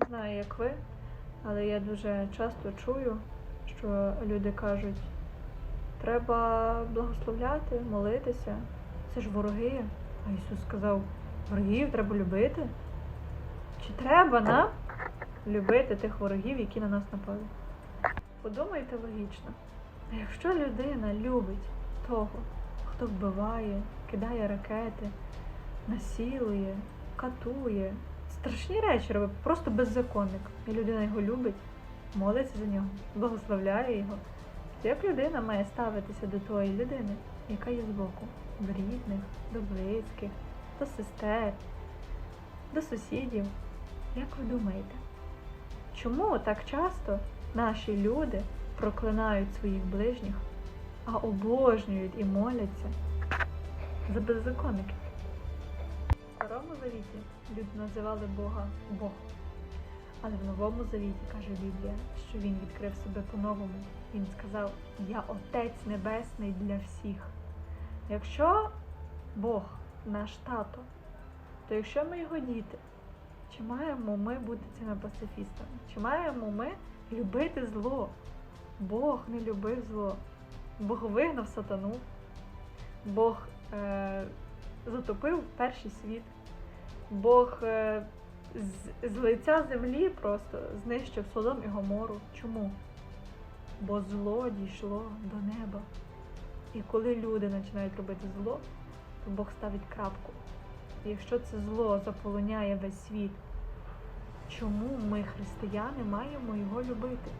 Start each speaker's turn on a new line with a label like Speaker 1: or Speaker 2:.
Speaker 1: Не знаю, як ви, але я дуже часто чую, що люди кажуть, треба благословляти, молитися. Це ж вороги. А Ісус сказав, ворогів треба любити. Чи треба нам любити тих ворогів, які на нас напали? Подумайте логічно. Якщо людина любить того, хто вбиває, кидає ракети, насилує, катує, страшні речі робить, просто беззаконник, і людина його любить, молиться за нього, благословляє його, як людина має ставитися до тої людини, яка є збоку, до рідних, до близьких, до сестер, до сусідів? Як ви думаєте? Чому так часто наші люди проклинають своїх ближніх, а обожнюють і моляться за беззаконників? Старому Завіті люди називали Бога Бог. Але в Новому Завіті каже Біблія, що він відкрив себе по-новому. Він сказав: Я Отець Небесний для всіх. Якщо Бог наш тато, то якщо ми його діти, чи маємо ми бути цими пацифістами? Чи маємо ми любити зло? Бог не любив зло. Бог вигнав сатану. Бог е, затопив перший світ. Бог е, з, з лиця землі просто знищив Содом і Гомору. Чому? Бо зло дійшло до неба. І коли люди починають робити зло, то Бог ставить крапку. І якщо це зло заполоняє весь світ, чому ми, християни, маємо його любити?